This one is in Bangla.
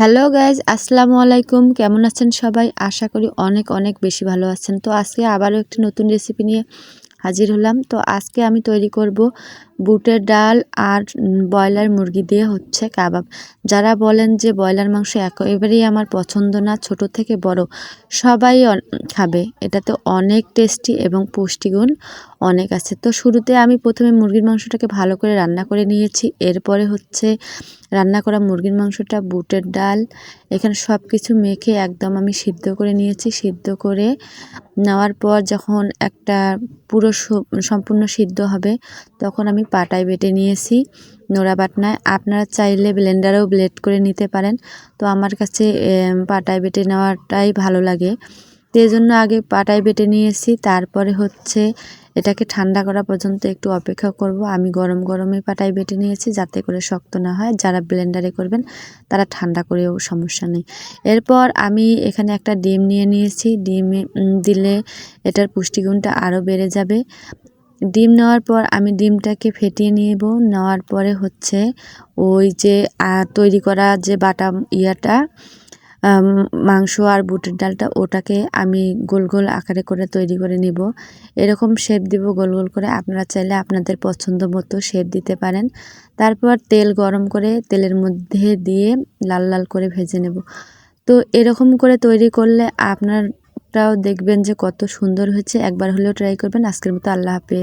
হ্যালো গাইজ আসসালামু আলাইকুম কেমন আছেন সবাই? আশা করি অনেক অনেক বেশি ভালো আছেন। তো আজকে আবারও একটি নতুন রেসিপি নিয়ে হাজির হলাম। তো আজকে আমি তৈরি করব বুটের ডাল আর ব্রয়লার মুরগি দিয়ে হচ্ছে কাবাব। যারা বলেন যে ব্রয়লার মাংস একেবারেই আমার পছন্দ না, ছোট থেকে বড়, সবাই খাবে। এটাতে অনেক টেস্টি এবং পুষ্টিগুণ অনেক আছে। তো শুরুতে আমি প্রথমে মুরগির মাংসটাকে ভালো করে রান্না করে নিয়েছি। এরপরে হচ্ছে রান্না করা মুরগির মাংসটা, বুটের ডাল, এখানে সব কিছু মেখে একদম আমি সিদ্ধ করে নিয়েছি। সিদ্ধ করে নেওয়ার পর যখন একটা পুরো সম্পূর্ণ সিদ্ধ হবে, তখন আমি পাটায় বেটে নিয়েছি নোড়া বাটনায়। আপনারা চাইলে ব্লেন্ডারেও ব্লেড করে নিতে পারেন। তো আমার কাছে পাটায় বেটে নেওয়াটাই ভালো লাগে। তো জন্য আগে পাটায় বেটে নিয়েছি। তারপরে হচ্ছে এটাকে ঠান্ডা করা পর্যন্ত একটু অপেক্ষা করব। আমি গরম গরমে পাটায় বেটে নিয়েছি যাতে করে শক্ত না হয়। যারা ব্লেন্ডারে করবেন, তারা ঠান্ডা করেও সমস্যা নেই। এরপর আমি এখানে একটা ডিম নিয়ে নিয়েছি। ডিম দিলে এটার পুষ্টিগুণটা আরও বেড়ে যাবে। ডিম নেওয়ার পর আমি ডিমটাকে ফেটিয়ে নেব। নেওয়ার পরে হচ্ছে ওই যে তৈরি করা যে বাটা ইয়াটা মাংস আর বুটের ডালটা, ওটাকে আমি গোল গোল আকারে করে তৈরি করে নিব। এরকম শেপ দিব, গোল গোল করে। আপনারা চাইলে আপনাদের পছন্দ মতো শেপ দিতে পারেন। তারপর তেল গরম করে তেলের মধ্যে দিয়ে লাল লাল করে ভেজে নেব। তো এরকম করে তৈরি করলে আপনারটাও দেখবেন যে কত সুন্দর হয়েছে। একবার হলেও ট্রাই করবেন। আজকের মতো আল্লাহ হাফেজ।